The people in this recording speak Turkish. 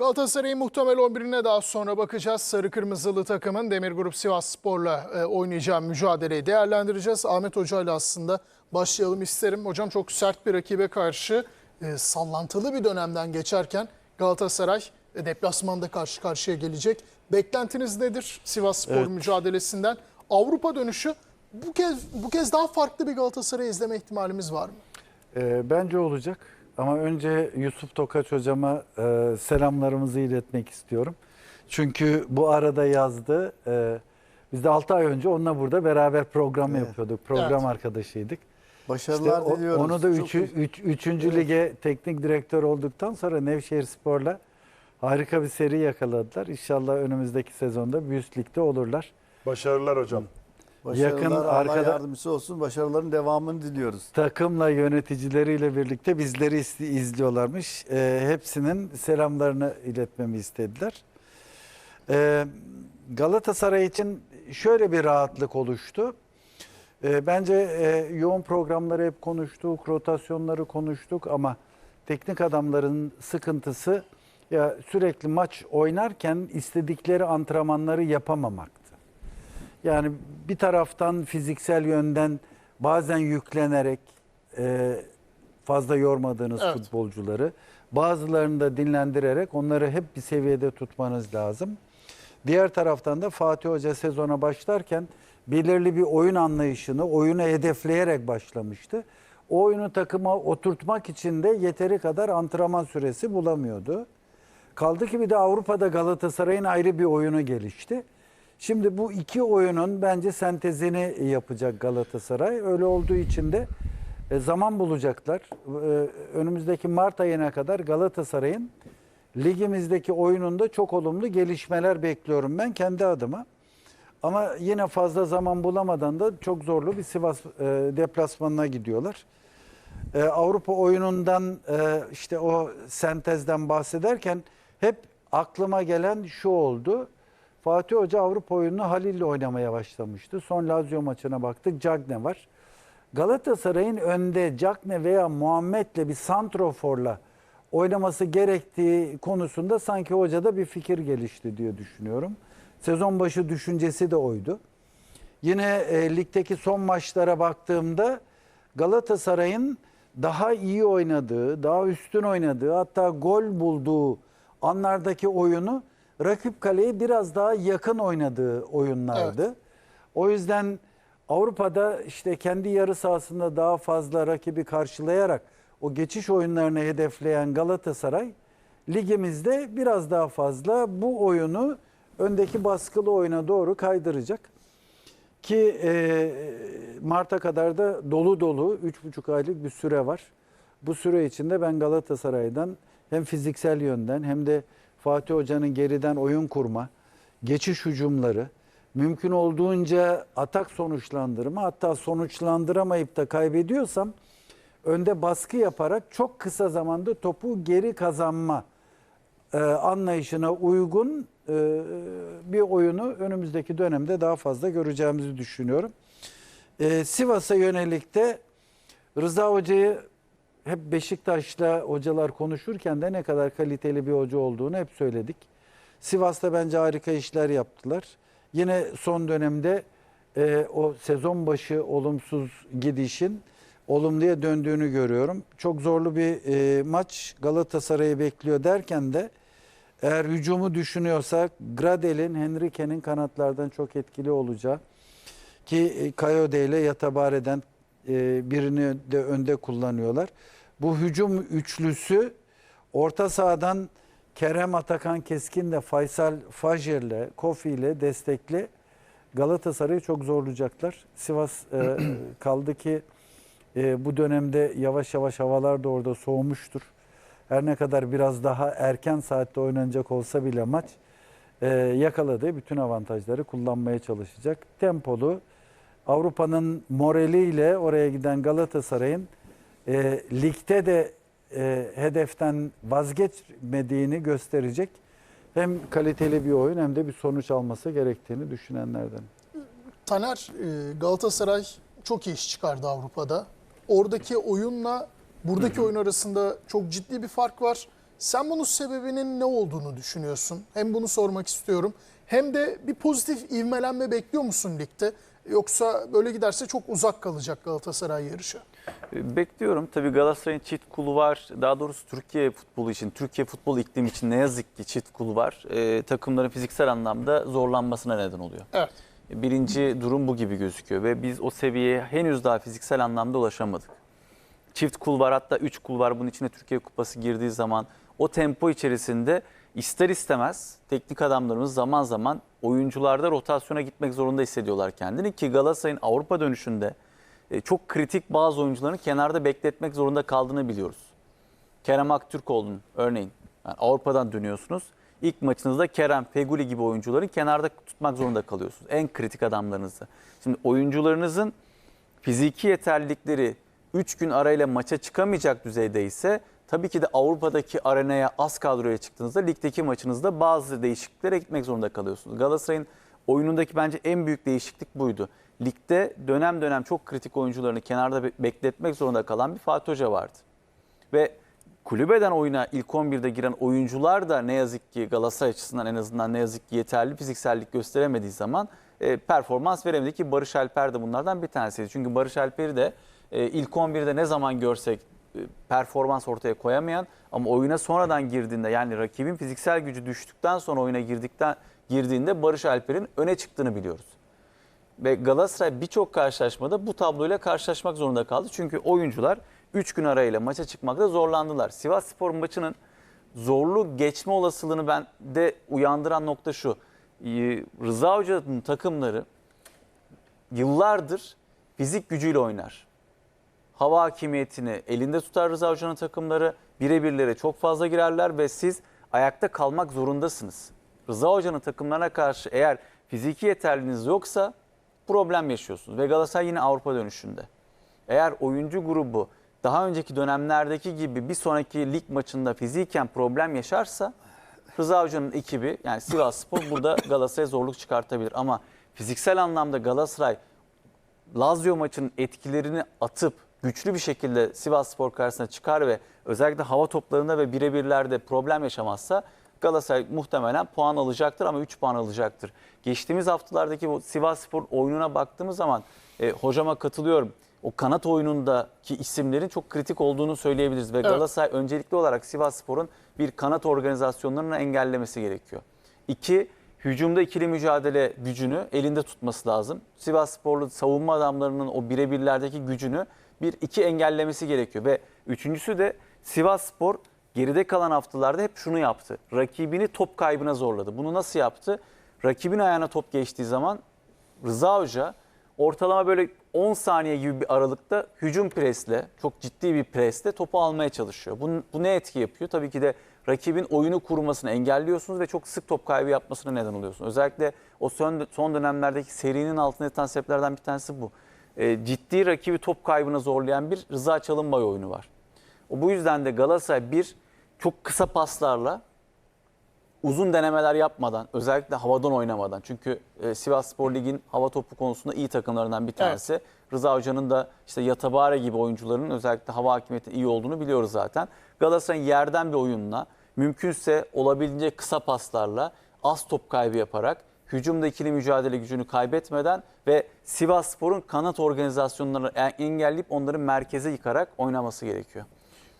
Galatasaray'ın muhtemel 11'ine daha sonra bakacağız. Sarı Kırmızılı takımın Demir Grup Sivas Spor'la e, oynayacağı mücadeleyi değerlendireceğiz. Ahmet Hoca ile aslında başlayalım isterim. Hocam çok sert bir rakibe karşı e, sallantılı bir dönemden geçerken Galatasaray e, deplasmanda karşı karşıya gelecek. Beklentiniz nedir Sivas Spor mücadelesinden? Avrupa dönüşü bu kez bu kez daha farklı bir Galatasaray izleme ihtimalimiz var mı? Ee, bence olacak. Ama önce Yusuf Tokaç hocama e, selamlarımızı iletmek istiyorum. Çünkü bu arada yazdı. E, biz de 6 ay önce onunla burada beraber program Evet. yapıyorduk. Program Evet. arkadaşıydık. Başarılar İşte diliyoruz. Onu da Çok 3. Üç, üçüncü lige teknik direktör olduktan sonra Nevşehir Spor'la harika bir seri yakaladılar. İnşallah önümüzdeki sezonda üst ligde olurlar. Başarılar hocam. Başarılar yakın Allah arkada- yardımcısı olsun. Başarıların devamını diliyoruz. takımla yöneticileriyle birlikte bizleri iz- izliyorlarmış. Ee, hepsinin selamlarını iletmemi istediler. Ee, Galatasaray için şöyle bir rahatlık oluştu. Ee, bence e, yoğun programları hep konuştuk, rotasyonları konuştuk ama teknik adamların sıkıntısı ya sürekli maç oynarken istedikleri antrenmanları yapamamaktı. Yani bir taraftan fiziksel yönden bazen yüklenerek e, fazla yormadığınız Evet. futbolcuları, bazılarını da dinlendirerek onları hep bir seviyede tutmanız lazım. Diğer taraftan da Fatih Hoca sezona başlarken belirli bir oyun anlayışını, oyunu hedefleyerek başlamıştı. O oyunu takıma oturtmak için de yeteri kadar antrenman süresi bulamıyordu. Kaldı ki bir de Avrupa'da Galatasaray'ın ayrı bir oyunu gelişti. Şimdi bu iki oyunun bence sentezini yapacak Galatasaray. Öyle olduğu için de e, zaman bulacaklar. E, Önümüzdeki Mart ayına kadar Galatasaray'ın ligimizdeki oyununda çok olumlu gelişmeler bekliyorum ben kendi adıma. Ama yine fazla zaman bulamadan da çok zorlu bir Sivas e, deplasmanına gidiyorlar. Avrupa oyunundan işte o sentezden bahsederken hep aklıma gelen şu oldu. Fatih Hoca Avrupa oyununu Halil'le oynamaya başlamıştı. Son Lazio maçına baktık. Cagne var. Galatasaray'ın önde Cagne veya Muhammed'le bir santroforla oynaması gerektiği konusunda sanki hocada bir fikir gelişti diye düşünüyorum. Sezon başı düşüncesi de oydu. Yine e, ligdeki son maçlara baktığımda Galatasaray'ın daha iyi oynadığı, daha üstün oynadığı, hatta gol bulduğu anlardaki oyunu rakip kaleye biraz daha yakın oynadığı oyunlardı. O yüzden Avrupa'da işte kendi yarı sahasında daha fazla rakibi karşılayarak o geçiş oyunlarını hedefleyen Galatasaray ligimizde biraz daha fazla bu oyunu öndeki baskılı oyuna doğru kaydıracak. Ki e, Mart'a kadar da dolu dolu 3,5 aylık bir süre var. Bu süre içinde ben Galatasaray'dan hem fiziksel yönden hem de Fatih Hoca'nın geriden oyun kurma, geçiş hücumları, mümkün olduğunca atak sonuçlandırma hatta sonuçlandıramayıp da kaybediyorsam önde baskı yaparak çok kısa zamanda topu geri kazanma e, anlayışına uygun e, bir oyunu önümüzdeki dönemde daha fazla göreceğimizi düşünüyorum. E, Sivas'a yönelik de Rıza Hoca'yı hep Beşiktaş'la hocalar konuşurken de ne kadar kaliteli bir hoca olduğunu hep söyledik. Sivas'ta bence harika işler yaptılar. Yine son dönemde e, o sezon başı olumsuz gidişin olumluya döndüğünü görüyorum. Çok zorlu bir e, maç Galatasaray'ı bekliyor derken de eğer hücumu düşünüyorsak Gradel'in, Henrique'nin kanatlardan çok etkili olacağı ki e, Kayode ile Yatabare'den e, birini de önde kullanıyorlar. Bu hücum üçlüsü orta sahadan Kerem Atakan Keskin de Faysal Fajer'le, Kofi ile destekli Galatasaray'ı çok zorlayacaklar. Sivas e, kaldı ki e, bu dönemde yavaş yavaş havalar da orada soğumuştur. Her ne kadar biraz daha erken saatte oynanacak olsa bile maç e, yakaladığı bütün avantajları kullanmaya çalışacak. Tempolu Avrupa'nın moraliyle oraya giden Galatasaray'ın e, ligde de e, hedeften vazgeçmediğini gösterecek hem kaliteli bir oyun hem de bir sonuç alması gerektiğini düşünenlerden. Taner e, Galatasaray çok iyi iş çıkardı Avrupa'da. Oradaki oyunla buradaki oyun arasında çok ciddi bir fark var. Sen bunun sebebinin ne olduğunu düşünüyorsun? Hem bunu sormak istiyorum. Hem de bir pozitif ivmelenme bekliyor musun ligde? Yoksa böyle giderse çok uzak kalacak Galatasaray yarışı. E, Bekliyorum. Tabii Galatasaray'ın çift kulu var. Daha doğrusu Türkiye futbolu için, Türkiye futbol iklimi için ne yazık ki çift kulu var. E, takımların fiziksel anlamda zorlanmasına neden oluyor. Evet. Birinci durum bu gibi gözüküyor ve biz o seviyeye henüz daha fiziksel anlamda ulaşamadık. Çift kul var hatta üç kul var bunun içine Türkiye Kupası girdiği zaman o tempo içerisinde ister istemez teknik adamlarımız zaman zaman oyuncularda rotasyona gitmek zorunda hissediyorlar kendini ki Galatasaray'ın Avrupa dönüşünde e, çok kritik bazı oyuncuların kenarda bekletmek zorunda kaldığını biliyoruz. Kerem Aktürkoğlu'nun örneğin yani Avrupa'dan dönüyorsunuz. İlk maçınızda Kerem, Feguli gibi oyuncuları kenarda tutmak zorunda kalıyorsunuz. En kritik adamlarınızı. Şimdi oyuncularınızın fiziki yeterlilikleri 3 gün arayla maça çıkamayacak düzeyde ise tabii ki de Avrupa'daki arenaya az kadroya çıktığınızda ligdeki maçınızda bazı değişikliklere gitmek zorunda kalıyorsunuz. Galatasaray'ın oyunundaki bence en büyük değişiklik buydu. Ligde dönem dönem çok kritik oyuncularını kenarda be- bekletmek zorunda kalan bir Fatih Hoca vardı. Ve kulübeden oyuna ilk 11'de giren oyuncular da ne yazık ki Galatasaray açısından en azından ne yazık ki yeterli fiziksellik gösteremediği zaman e, performans veremedi ki Barış Alper de bunlardan bir tanesiydi. Çünkü Barış Alper'i de e, ilk 11'de ne zaman görsek performans ortaya koyamayan ama oyuna sonradan girdiğinde yani rakibin fiziksel gücü düştükten sonra oyuna girdikten girdiğinde Barış Alper'in öne çıktığını biliyoruz. Ve Galatasaray birçok karşılaşmada bu tabloyla karşılaşmak zorunda kaldı. Çünkü oyuncular 3 gün arayla maça çıkmakta zorlandılar. Sivas Spor maçının zorlu geçme olasılığını ben de uyandıran nokta şu. Ee, Rıza Hoca'nın takımları yıllardır fizik gücüyle oynar. Hava hakimiyetini elinde tutar Rıza Hoca'nın takımları. Birebirlere çok fazla girerler ve siz ayakta kalmak zorundasınız. Rıza Hoca'nın takımlarına karşı eğer fiziki yeterliliğiniz yoksa problem yaşıyorsunuz. Ve Galatasaray yine Avrupa dönüşünde. Eğer oyuncu grubu daha önceki dönemlerdeki gibi bir sonraki lig maçında fiziken problem yaşarsa Rıza Hoca'nın ekibi yani Sivas Spor burada Galatasaray'a zorluk çıkartabilir. Ama fiziksel anlamda Galatasaray Lazio maçının etkilerini atıp güçlü bir şekilde Sivas Spor karşısına çıkar ve özellikle hava toplarında ve birebirlerde problem yaşamazsa Galatasaray muhtemelen puan alacaktır ama 3 puan alacaktır. Geçtiğimiz haftalardaki bu Sivas Spor oyununa baktığımız zaman e, hocama katılıyorum. O kanat oyunundaki isimlerin çok kritik olduğunu söyleyebiliriz ve Galatasaray öncelikli olarak Sivas Spor'un bir kanat organizasyonlarını engellemesi gerekiyor. İki, hücumda ikili mücadele gücünü elinde tutması lazım. Sivas Sporlu savunma adamlarının o birebirlerdeki gücünü bir iki engellemesi gerekiyor. Ve üçüncüsü de Sivas Spor geride kalan haftalarda hep şunu yaptı. Rakibini top kaybına zorladı. Bunu nasıl yaptı? Rakibin ayağına top geçtiği zaman Rıza Hoca ortalama böyle 10 saniye gibi bir aralıkta hücum presle, çok ciddi bir presle topu almaya çalışıyor. Bu, bu ne etki yapıyor? Tabii ki de rakibin oyunu kurmasını engelliyorsunuz ve çok sık top kaybı yapmasına neden oluyorsunuz. Özellikle o son, son dönemlerdeki serinin altında yatan sebeplerden bir tanesi bu. E, ciddi rakibi top kaybına zorlayan bir Rıza Çalınbay oyunu var. O bu yüzden de Galatasaray bir çok kısa paslarla uzun denemeler yapmadan, özellikle havadan oynamadan. Çünkü e, Sivas Spor Lig'in hava topu konusunda iyi takımlarından bir tanesi. Rıza Hoca'nın da işte Yatabare gibi oyuncuların özellikle hava hakimiyeti iyi olduğunu biliyoruz zaten. Galatasaray'ın yerden bir oyunla, mümkünse olabildiğince kısa paslarla, az top kaybı yaparak, hücumda ikili mücadele gücünü kaybetmeden ve Sivas Spor'un kanat organizasyonlarını engelleyip onları merkeze yıkarak oynaması gerekiyor.